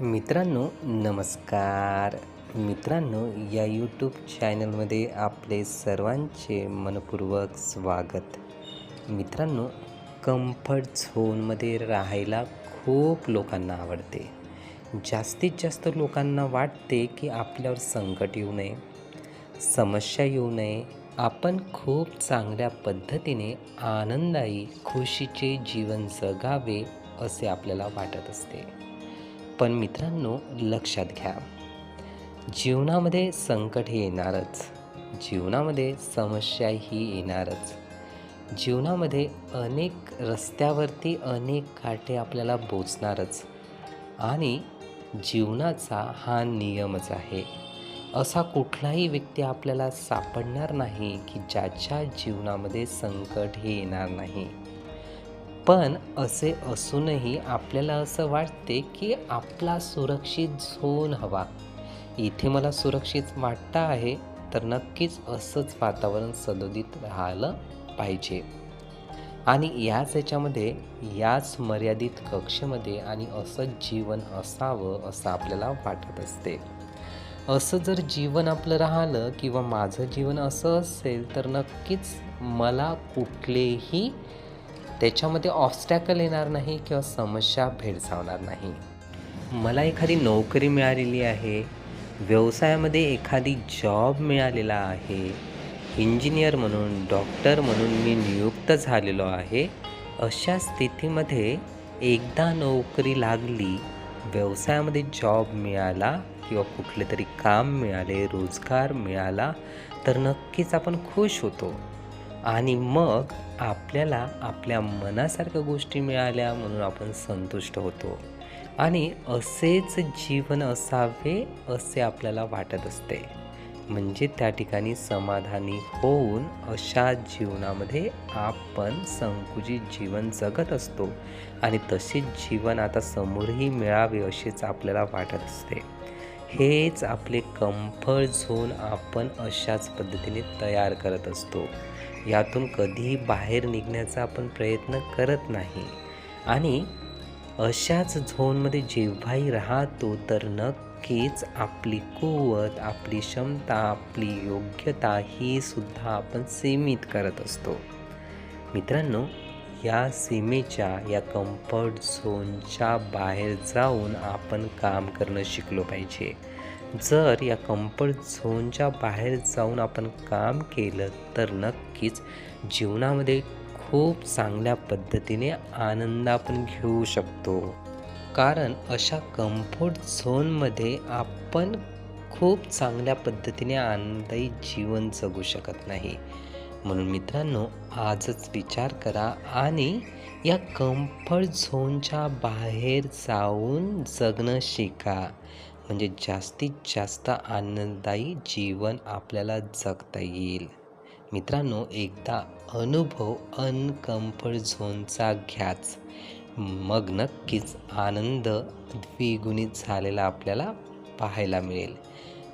मित्रांनो नमस्कार. मित्रांनो या यूट्यूब चॅनलमध्ये आपले सर्वांचे मनपूर्वक स्वागत. मित्रांनो कम्फर्ट झोनमध्ये राहायला खूप लोकांना आवडते. जास्तीत जास्त लोकांना वाटते की आपल्यावर संकट येऊ नये समस्या येऊ नये. आपण खूप चांगल्या पद्धतीने आनंदायी खुशीचे जीवन जगावे असे आपल्याला वाटत असते. पण मित्रांनो लक्षात घ्या. जीवनामध्ये संकट हे येणारच. जीवनामध्ये समस्या ही येणारच. जीवनामध्ये अनेक रस्त्यावरती अनेक काटे आपल्याला बोचणारच. आणि जीवनाचा हा नियमच आहे. असा कुठलाही व्यक्ती आपल्याला सापडणार नाही की ज्याच्या जीवनामध्ये संकट हे येणार नाही. पण असे असूनही आपल्याला असं वाटते की आपला सुरक्षित झोन हवा. इथे मला सुरक्षित वाटतं आहे तर नक्कीच असंच वातावरण सदोदित राहिलं पाहिजे. आणि याच याच्यामध्ये याच मर्यादित कक्षेमध्ये आणि असं जीवन असावं असं आपल्याला वाटत असते. असं जर जीवन आपलं राहिलं किंवा माझं जीवन असं असेल तर नक्कीच मला कुठलेही त्याच्यामध्ये ऑब्स्टॅकल येणार नाही किंवा समस्या भेडसावणार नाही. मला एखादी नोकरी मिळालेली आहे व्यवसायामध्ये एखादी जॉब मिळालेला आहे इंजिनियर म्हणून डॉक्टर म्हणून मी नियुक्त झालेलो आहे अशा स्थितीमध्ये एकदा नोकरी लागली व्यवसायामध्ये जॉब मिळाला किंवा कुठले तरी काम मिळाले रोजगार मिळाला तर नक्कीच आपण खुश होतो. आणि मग आपल्याला आपल्या मनासारख्या गोष्टी मिळाल्या म्हणून आपण संतुष्ट होतो. आणि असेच जीवन असावे असे आपल्याला वाटत असते. म्हणजे त्या ठिकाणी समाधानी होऊन अशा जीवनामध्ये आपण संकुचित जीवन जगत असतो. आणि तसेच जीवन आता समोरही मिळावे असेच आपल्याला वाटत असते. हेच आपले कम्फर्ट झोन आपण अशाच पद्धतीने तयार करत असतो. यातून कधीही बाहेर निघण्याचा आपण प्रयत्न करत नाही. आणि अशाच झोनमध्ये जेव्हाही राहतो तर नक्कीच आपली कुवत आपली क्षमता आपली योग्यता ही सुद्धा आपण सीमित करत असतो. मित्रांनो या सीमेच्या या कम्फर्ट झोनच्या बाहेर जाऊन आपण काम करणं शिकलो पाहिजे. जर या कम्फर्ट झोनच्या बाहेर जाऊन आपण काम केलं तर नक्कीच जीवनामध्ये खूप चांगल्या पद्धतीने आनंद आपण घेऊ शकतो. कारण अशा कम्फर्ट झोनमध्ये आपण खूप चांगल्या पद्धतीने आनंदायी जीवन जगू शकत नाही. म्हणून मित्रांनो आजच विचार करा आणि या कम्फर्ट झोनच्या बाहेर जाऊन जगणं शिका. म्हणजे जास्तीत जास्त आनंददायी जीवन आपल्याला जगता येईल. मित्रांनो एकदा अनुभव अनकम्फर्ट झोनचा घ्याच. मग नक्कीच आनंद द्विगुणित झालेला आपल्याला पाहायला मिळेल.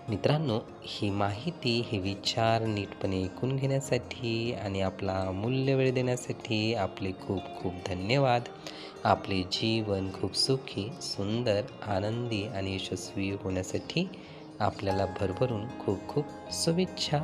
मित्रांनो ही माहिती हे विचार नीटपणे ऐकून घेण्यासाठी आणि आपला मूल्य वेळ देण्यासाठी आपले खूप खूप धन्यवाद. आपले जीवन खूप सुखी सुंदर आनंदी आणि यशस्वी होण्यासाठी आपल्याला भरभरून खूप खूप शुभेच्छा.